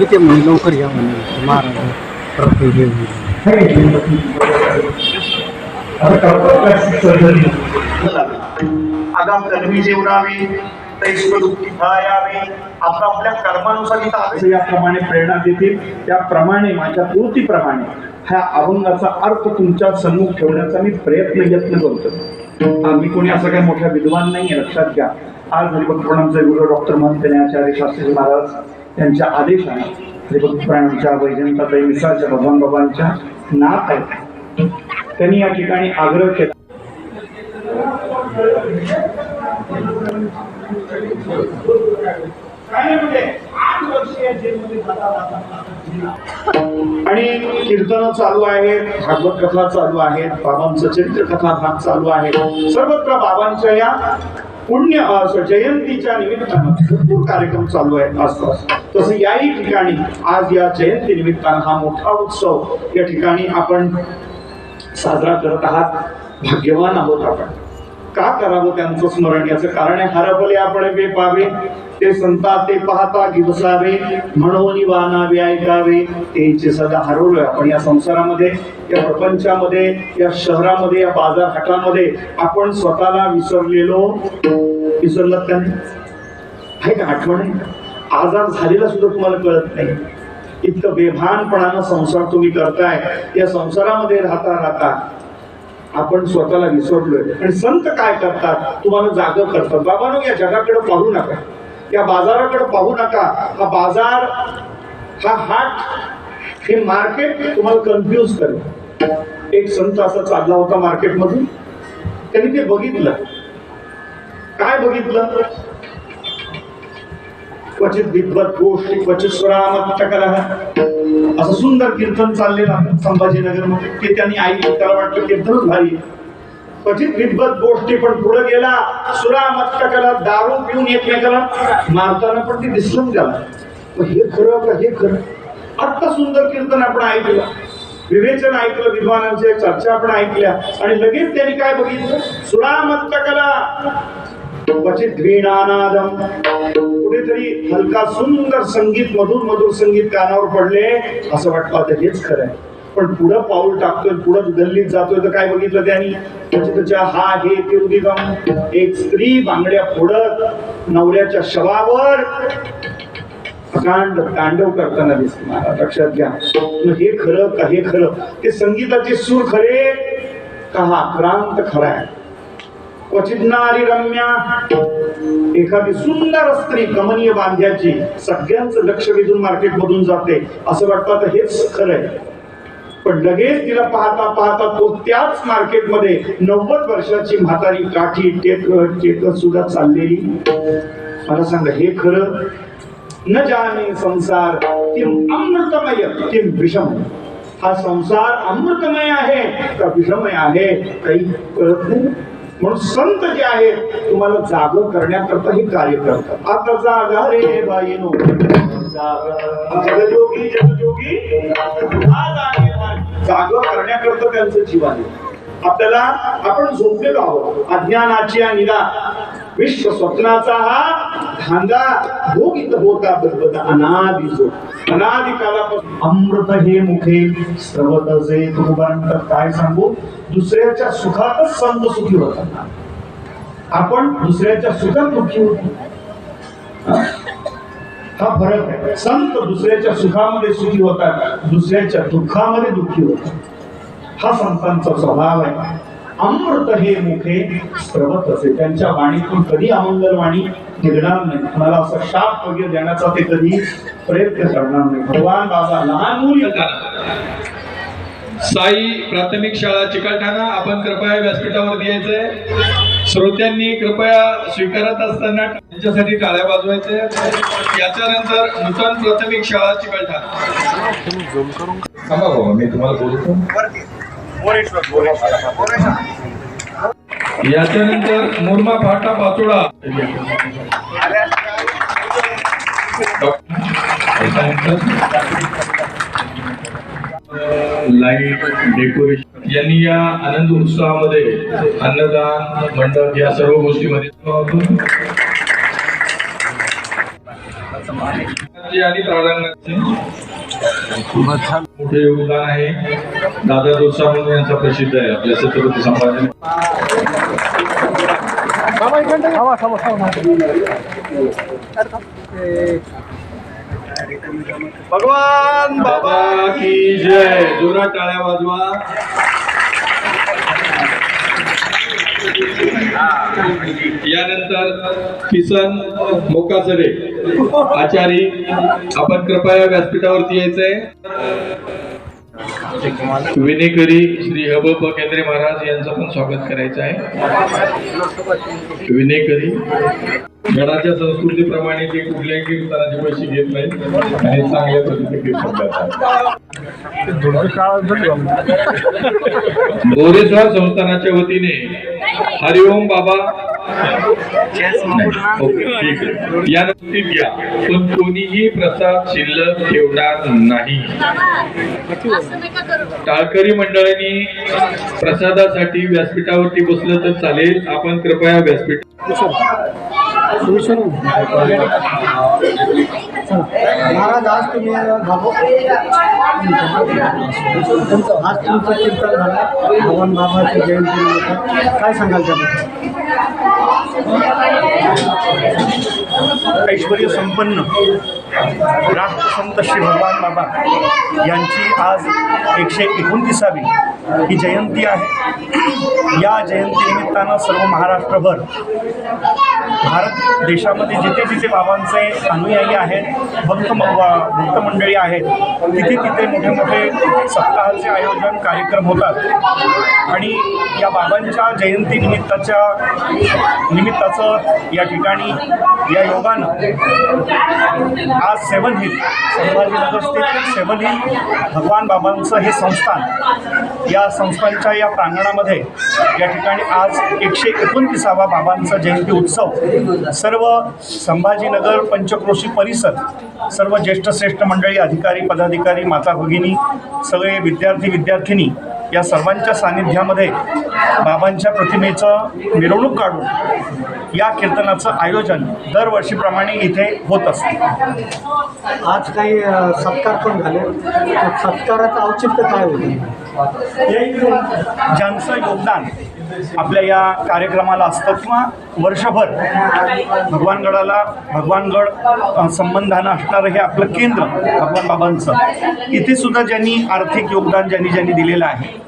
की ते म्हणे लवकर या म्हणे महाराज परत हे होईल. आगाम यावे आपल्या कर्मानुसार इथं. याप्रमाणे प्रेरणा देतील त्याप्रमाणे माझ्या कृतीप्रमाणे ह्या अभंगाचा अर्थ तुमच्या सम्मुख ठेवण्याचा मी प्रयत्न यत्न करतो मी कोणी असं काही मोठा विद्वान नाही आहे लक्षात घ्या आज हरिभक्त प्रणामचे गुरु डॉक्टर महंत आचार्य शास्त्री महाराज यांच्या आदेशाने हरिभक्त प्रणामच्या वैजंताताई मिसाळच्या भगवान बाबांच्या नात आहेत त्यांनी या ठिकाणी आग्रह केला. आणि कीर्तन चालू आहेत भागवत कथा चालू आहेत बाबांचं चरित्र कथा भाग चालू आहे. सर्वत्र बाबांच्या या पुण्य असं जयंतीच्या निमित्तानं भरपूर कार्यक्रम चालू आहेत आसपास. तसं याही ठिकाणी आज या जयंती निमित्तानं हा मोठा उत्सव या ठिकाणी आपण साजरा करत आहात. भाग्यवान आहोत आपण. का करावं त्यांचं स्मरण? याचं कारण आहे हरपले आपण बेपावे ते संता ते पाहता दिवसावे म्हणून वानावे ऐकावे. त्यांचे सदा हरवलोय आपण या संसारामध्ये या प्रपंचामध्ये या शहरामध्ये या बाजारहाटामध्ये आपण स्वतःला विसरलेलो. विसरलात का नाही? आहे का आठवण आहे? आजार झालेला सुद्धा तुम्हाला कळत नाही. इतकं बेभानपणानं संसार तुम्ही करताय. या संसारामध्ये राहता राहता आपण स्वतःला विसरलोय. आणि संत काय करतात? तुम्हाला जाग करतात. बाबानो या जगाकडे पाहू नका. या बाजाराकडे पाहू नका. हा बाजार हा हाट हे मार्केट तुम्हाला कन्फ्युज करेल. एक संत असा चालला होता मार्केटमधून. त्यांनी ते बघितलं. काय बघितलं? क्वचित विद्वत गोष्टी क्वचित स्वरामत्त असं सुंदर कीर्तन चाललेलं संभाजीनगरमध्ये ते त्यांनी ऐकलं त्याला वाटतं कीर्तनच भारी आहे. क्वचित विद्वत गोष्टी पण पुढे गेला सुरामत्त कला दारू पिऊन एकमेकाला मारताना पण ते दिसलं त्याला मग हे खरं का हे खरं? आत्ता सुंदर कीर्तन आपण ऐकलं. विवेचन ऐकलं विद्वानांच्या चर्चा आपण ऐकल्या. आणि लगेच त्यांनी काय बघितलं? सुरामत्त कला. क्वचित वीणानादम. कुठेतरी हलका सुंदर संगीत मधुर मधुर संगीत कानावर पडले असं वाटलं आता हेच खरं आहे. पण पुढं पाऊल टाकतोय पुढं गल्लीत जातोय तर काय बघितलं त्यांनी? त्याच्या त्याच्या हा हे ते उदिगम एक स्त्री बांगड्या फोडत नवऱ्याच्या शवावर अकांड तांडव करताना दिसते. मला लक्षात घ्या हे खरं का हे खरं? ते संगीताचे सूर खरे का हा? क्रांत खरा आहे. क्वचित नारी रम्या एखादी सुंदर स्त्री कमनीय बांध्याची सगळ्यांचं लक्ष वेधून मार्केट मधून जाते. असं वाटतं तर हेच खरं आहे. पण लगेच तिला पाहता पाहता तो त्याच मार्केटमध्ये नव्वद वर्षाची म्हातारी काठी टेकत टेकत सुद्धा चाललेली. मला सांगा हे खरं न जाणे संसार किम अमृतमय किम विषम. हा संसार अमृतमय आहे का विषमय आहे? काही कळत नाही. म्हणून संत जे आहेत तुम्हाला जाग करण्याकरता हे कार्य करतात. आता जागा रे बाईनो. जागा. जगजोगी जगजोगी. हा जागं जाग करण्याकरता त्यांचं जीवन आहे. आपल्याला आपण झोपलेलो आहोत. अज्ञानाची आणि विश्व स्वप्नाचा हा धांदा भोगित होता बरोबर अनादि जो अनादि कालापासून. अमृत हे मुखे स्रवत जे काय सांगू? दुसऱ्याच्या सुखातच संत सुखी होतात. आपण दुसऱ्याच्या सुखात दुःखी होतो. हा? फरक आहे? संत दुसऱ्याच्या सुखामध्ये सुखी होतात दुसऱ्याच्या दुःखामध्ये दुःखी होतात. हा संतांचा स्वभाव आहे. अमृत हे मुखे स्रवत असे. त्यांच्या वाणीतून कधी अमंगलवाणी निघणार नाही. मला असा शाप वगैरे देण्याचा ते कधी प्रयत्न करणार नाही. भगवान बाबा लहान मुली साई प्राथमिक शाळा चिकलठाणा आपण कृपया व्यासपीठावर यायचंय श्रोत्यांनी कृपया स्वीकारत असताना त्यांच्यासाठी टाळ्या वाजवायचे. याच्यानंतर नूतन प्राथमिक शाळा चिकलठाणा. थांबा बाबा मी तुम्हाला बोलतो याच्यानंतर मुरमा फाटा पाचोडा लाइट डेकोरेशन यांनी या आनंद उत्सवामध्ये अन्नदान मंडप या सर्व गोष्टीमध्ये जे आणि प्रारंभाचे मोठे योगदान आहे. दादा दोसा म्हणून यांचा प्रसिद्ध आहे. आपल्या छत्रपती संभाजी भगवान बाबा की जय. जोरा टाळ्या वाजवा. यानंतर किसन मोकासरे आचारी आपण कृपया व्यासपीठावरती यायचंय. विनेकरी श्री हबप केंद्रे महाराज यांचं पण स्वागत करायचं आहे. विनेकरी. गडाच्या संस्कृतीप्रमाणे ते कुठल्याही कीर्तनाचे पैसे घेत नाहीत. आणि चांगल्या पद्धतीने कीर्तन करतात. बोरेश्वर संस्थानाच्या वतीने हरिओम बाबा. या नक्कीच घ्या. पण कोणीही प्रसाद शिल्लक ठेवणार नाही. टाळकरी मंडळांनी प्रसादासाठी व्यासपीठावरती बसलं तर चालेल. आपण कृपया व्यासपीठ महाराज आज तुम्ही तुमचं आज तुमचं कीर्तन झालं. भगवान बाबाची जयंती काय सांगाल त्याबद्दल? ऐश्वर संपन्न राष्ट्रसंत श्री भगवान बाबा यांची आज एकशे एकोणतीसावी ही जयंती आहे. या जयंतीनिमित्तानं सर्व महाराष्ट्रभर भारत देशामध्ये जिथे जिथे बाबांचे अनुयायी आहेत भक्त वा- भक्त मंडळी आहेत तिथे तिथे मोठे मोठे सप्ताहाचे आयोजन कार्यक्रम होतात. आणि या बाबांच्या जयंतीनिमित्ताच्या निमित्ताचं या ठिकाणी या योगानं आज सेवन हिल संभाजीनगर स्थित सेवन हिल भगवान बाबांचं हे संस्थान या संस्थांच्या या प्रांगणामध्ये या ठिकाणी आज एकशे एकोणतीसावा बाबांचा जयंती उत्सव सर्व संभाजीनगर पंचक्रोशी परिसर सर्व ज्येष्ठ श्रेष्ठ मंडळी अधिकारी पदाधिकारी माता भगिनी सगळे विद्यार्थी विद्यार्थिनी या सर्वांच्या सानिध्यामध्ये बाबांच्या प्रतिमेचं मिरवणूक काढून या कीर्तनाचं आयोजन दरवर्षीप्रमाणे इथे होत असते. आज काही सत्कार पण झाले. सत्काराचं औचित्य काय होतं? ज्यांचं योगदान आपल्या या कार्यक्रमाला असतं किंवा वर्षभर भगवानगडाला भगवानगड संबंधानं असणारं हे आपलं केंद्र भगवान बाबांचं. इथे सुद्धा ज्यांनी आर्थिक योगदान ज्यांनी ज्यांनी दिलेलं आहे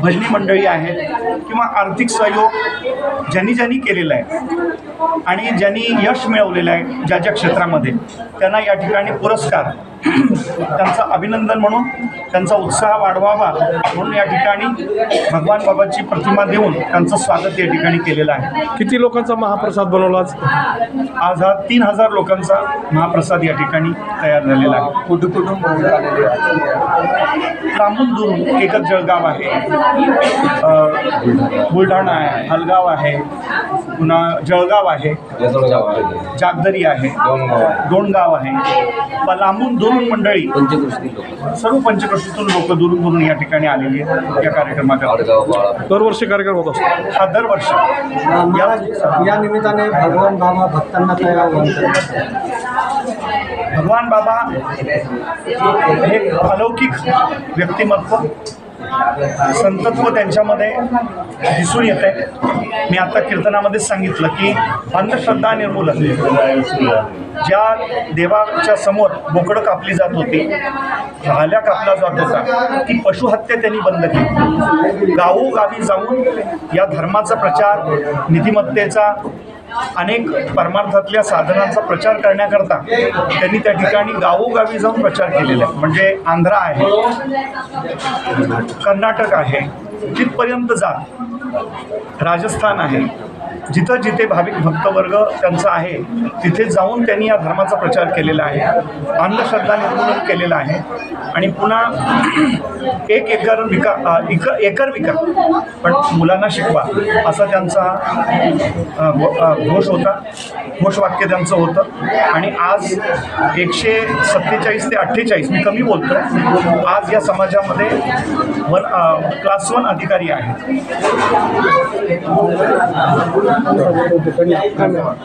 भजनी मंडळी आहेत किंवा आर्थिक सहयोग ज्यांनी ज्यांनी केलेला आहे आणि ज्यांनी यश मिळवलेलं आहे ज्या ज्या क्षेत्रामध्ये त्यांना या ठिकाणी पुरस्कार त्यांचं अभिनंदन म्हणून त्यांचा उत्साह वाढवावा म्हणून या ठिकाणी भगवान बाबाची प्रतिमा देऊन त्यांचं स्वागत या ठिकाणी केलेलं आहे. किती लोकांचा महाप्रसाद बनवला आज? हा तीन हजार लोकांचा महाप्रसाद या ठिकाणी तयार झालेला आहे. कुठं कुठून लांबून दुरून एकच जळगाव आहे. बुलढाणा आहे हलगाव आहे पुन्हा जळगाव आहे जागदरी आहे दोन गाव आहे लांबून दुरून मंडळी सर्व पंचकृषीतून लोक दुरून दुरून या ठिकाणी आलेली आहेत या कार्यक्रमात दरवर्षी कार्यक्रम होत असतो. हा दरवर्षी. या निमित्ताने भगवान बाबा भक्तांना काय भगवान बाबा हे अलौकिक व्यक्तिमत्व संतत्व त्यांच्यामध्ये दिसून येते मी आता कीर्तनामध्येच सांगितलं की अंधश्रद्धा निर्मूलन. ज्या देवाच्या समोर बोकडं कापली जात होती भाल्या कापला जात होता ती पशुहत्या त्यांनी बंद केली. गावोगावी जाऊन या धर्माचा प्रचार नीतिमत्तेचा अनेक परमार्थातल्या साधनांचा प्रचार करण्याकरता त्यांनी त्या ठिकाणी गावोगावी जाऊन प्रचार केलेला आहे. म्हणजे आंध्रा आहे कर्नाटक आहे तिथपर्यंत जात राजस्थान आहे. जिथं जिथे भाविक भक्तवर्ग त्यांचा आहे तिथे जाऊन त्यांनी या धर्माचा प्रचार केलेला आहे अंधश्रद्धा निर्मूलन केलेलं आहे. आणि पुन्हा एक एकर विका एक इक एकर विका. पण मुलांना शिकवा असा त्यांचा घोष होता. घोष वाक्य घोषवाक्य त्यांचं होतं. आणि आज एकशे सत्तेचाळीस ते अठ्ठेचाळीस मी कमी बोलतो आज या समाजामध्ये वन क्लास वन अधिकारी आहेत. धन्यवाद.